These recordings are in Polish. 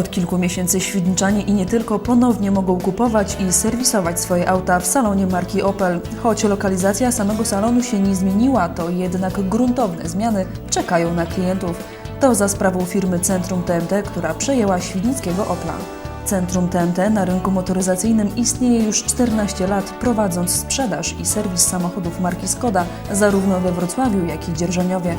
Od kilku miesięcy Świdniczanie i nie tylko ponownie mogą kupować i serwisować swoje auta w salonie marki Opel. Choć lokalizacja samego salonu się nie zmieniła, to jednak gruntowne zmiany czekają na klientów. To za sprawą firmy Centrum TMT, która przejęła świdnickiego Opla. Centrum TMT na rynku motoryzacyjnym istnieje już 14 lat, prowadząc sprzedaż i serwis samochodów marki Skoda zarówno we Wrocławiu, jak i Dzierżoniowie.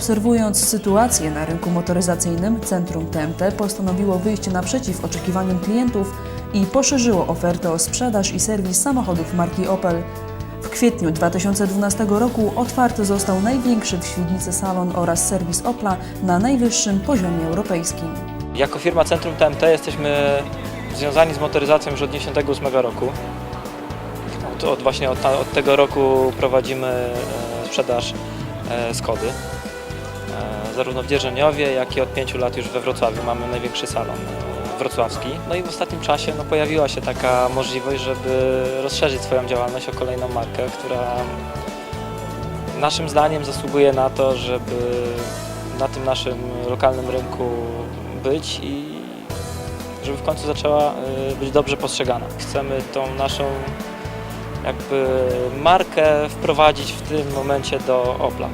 Obserwując sytuację na rynku motoryzacyjnym, Centrum TMT postanowiło wyjść naprzeciw oczekiwaniom klientów i poszerzyło ofertę o sprzedaż i serwis samochodów marki Opel. W kwietniu 2012 roku otwarty został największy w Świdnicy salon oraz serwis Opla na najwyższym poziomie europejskim. Jako firma Centrum TMT jesteśmy związani z motoryzacją już od 1998 roku. Od, od właśnie od, od tego roku prowadzimy e, sprzedaż e, Skody. E, zarówno w Dzierżoniowie, jak i od 5 lat już we Wrocławiu mamy największy salon e, wrocławski. No i w ostatnim czasie no, pojawiła się taka możliwość, żeby rozszerzyć swoją działalność o kolejną markę, która naszym zdaniem zasługuje na to, żeby na tym naszym lokalnym rynku być i żeby w końcu zaczęła y, być dobrze postrzegana. Chcemy tą naszą jakby markę wprowadzić w tym momencie do Opla.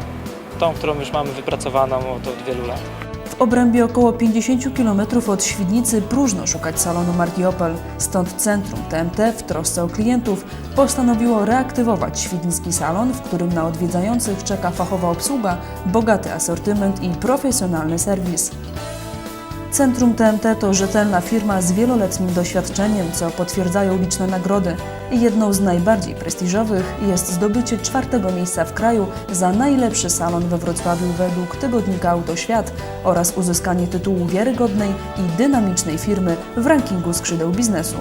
Tą, którą już mamy wypracowaną od, od wielu lat. W obrębie około 50 km od Świdnicy próżno szukać salonu marki Opel. Stąd Centrum TMT w trosce o klientów postanowiło reaktywować świdnicki salon, w którym na odwiedzających czeka fachowa obsługa, bogaty asortyment i profesjonalny serwis. Centrum TMT to rzetelna firma z wieloletnim doświadczeniem, co potwierdzają liczne nagrody. Jedną z najbardziej prestiżowych jest zdobycie czwartego miejsca w kraju za najlepszy salon we Wrocławiu według tygodnika Autoświat oraz uzyskanie tytułu wiarygodnej i dynamicznej firmy w rankingu skrzydeł biznesu.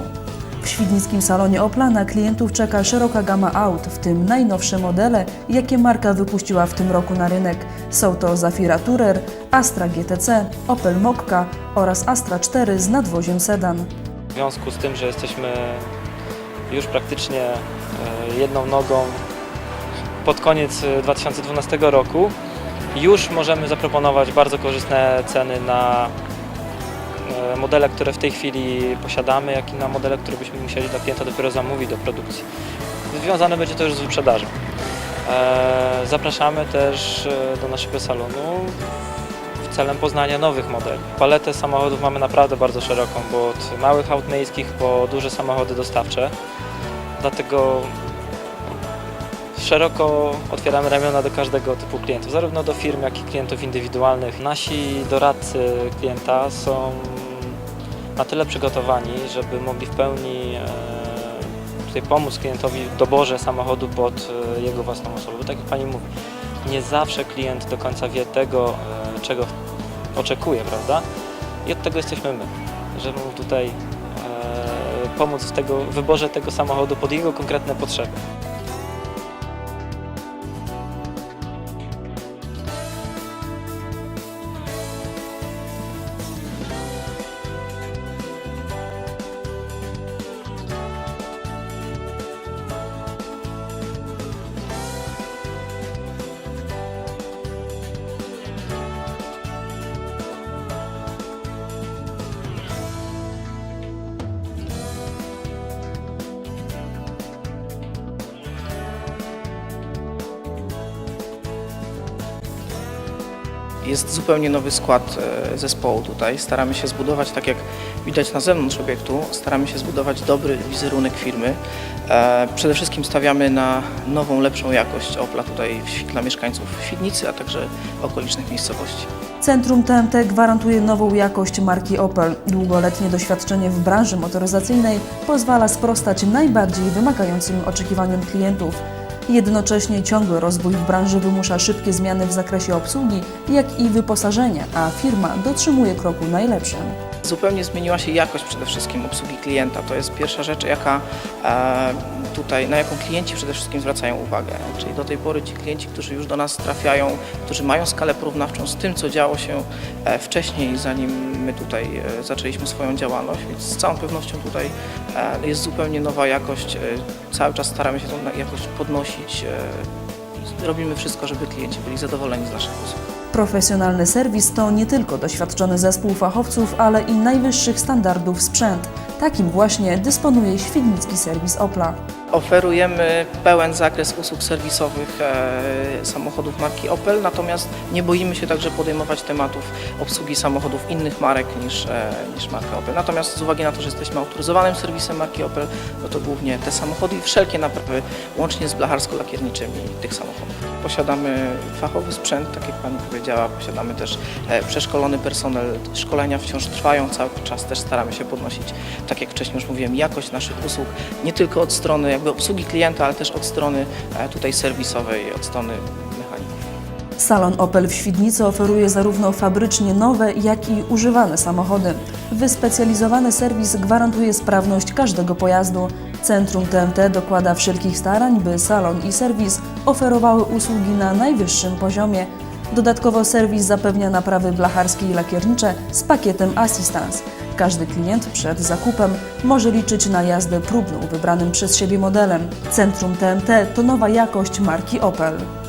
W świdnickim salonie Opla na klientów czeka szeroka gama aut, w tym najnowsze modele, jakie marka wypuściła w tym roku na rynek. Są to Zafira Tourer, Astra GTC, Opel Mokka oraz Astra 4 z nadwoziem sedan. W związku z tym, że jesteśmy już praktycznie e, jedną nogą pod koniec e, 2012 roku, już możemy zaproponować bardzo korzystne ceny na e, modele, które w tej chwili posiadamy, jak i na modele, które byśmy musieli dla klienta dopiero zamówić do produkcji. Związane będzie to już z wyprzedażą. E, Zapraszamy też e, do naszego salonu celem poznania nowych modeli. Paletę samochodów mamy naprawdę bardzo szeroką, bo od małych aut miejskich po duże samochody dostawcze. Dlatego szeroko otwieramy ramiona do każdego typu klientów, zarówno do firm, jak i klientów indywidualnych. Nasi doradcy klienta są na tyle przygotowani, żeby mogli w pełni e, tutaj pomóc klientowi w doborze samochodu pod e, jego własną osobę. Bo tak jak Pani mówi, nie zawsze klient do końca wie tego, e, czego oczekuje, prawda? I od tego jesteśmy my, żeby mu tutaj e, pomóc w tego, wyborze tego samochodu pod jego konkretne potrzeby. Jest zupełnie nowy skład e, zespołu tutaj. Staramy się zbudować, tak jak widać na zewnątrz obiektu, staramy się zbudować dobry wizerunek firmy. E, Przede wszystkim stawiamy na nową, lepszą jakość Opla tutaj dla mieszkańców Świdnicy, a także okolicznych miejscowości. Centrum TMT gwarantuje nową jakość marki Opel. Długoletnie doświadczenie w branży motoryzacyjnej pozwala sprostać najbardziej wymagającym oczekiwaniom klientów. Jednocześnie ciągły rozwój w branży wymusza szybkie zmiany w zakresie obsługi, jak i wyposażenia, a firma dotrzymuje kroku najlepszym. Zupełnie zmieniła się jakość przede wszystkim obsługi klienta. To jest pierwsza rzecz, jaka e, tutaj, na jaką klienci przede wszystkim zwracają uwagę. Czyli do tej pory ci klienci, którzy już do nas trafiają, którzy mają skalę porównawczą z tym, co działo się e, wcześniej, zanim my tutaj e, zaczęliśmy swoją działalność, więc z całą pewnością tutaj e, jest zupełnie nowa jakość. Cały czas staramy się tą jakość podnosić. Robimy wszystko, żeby klienci byli zadowoleni z naszych usług. Profesjonalny serwis to nie tylko doświadczony zespół fachowców, ale i najwyższych standardów sprzęt. Takim właśnie dysponuje Świdnicki Serwis Opla. Oferujemy pełen zakres usług serwisowych e, samochodów marki Opel, natomiast nie boimy się także podejmować tematów obsługi samochodów innych marek niż, e, niż marka Opel. Natomiast z uwagi na to, że jesteśmy autoryzowanym serwisem marki Opel, no to głównie te samochody i wszelkie naprawy, łącznie z blacharsko-lakierniczymi tych samochodów. Posiadamy fachowy sprzęt, tak jak Pani powiedziała, posiadamy też e, przeszkolony personel. Szkolenia wciąż trwają cały czas, też staramy się podnosić, tak jak wcześniej już mówiłem, jakość naszych usług, nie tylko od strony jakby obsługi klienta, ale też od strony e, tutaj serwisowej, od strony mechaników. Salon Opel w Świdnicy oferuje zarówno fabrycznie nowe, jak i używane samochody. Wyspecjalizowany serwis gwarantuje sprawność każdego pojazdu. Centrum TMT dokłada wszelkich starań, by salon i serwis oferowały usługi na najwyższym poziomie. Dodatkowo serwis zapewnia naprawy blacharskie i lakiernicze z pakietem Assistance. Każdy klient przed zakupem może liczyć na jazdę próbną wybranym przez siebie modelem. Centrum TMT to nowa jakość marki Opel.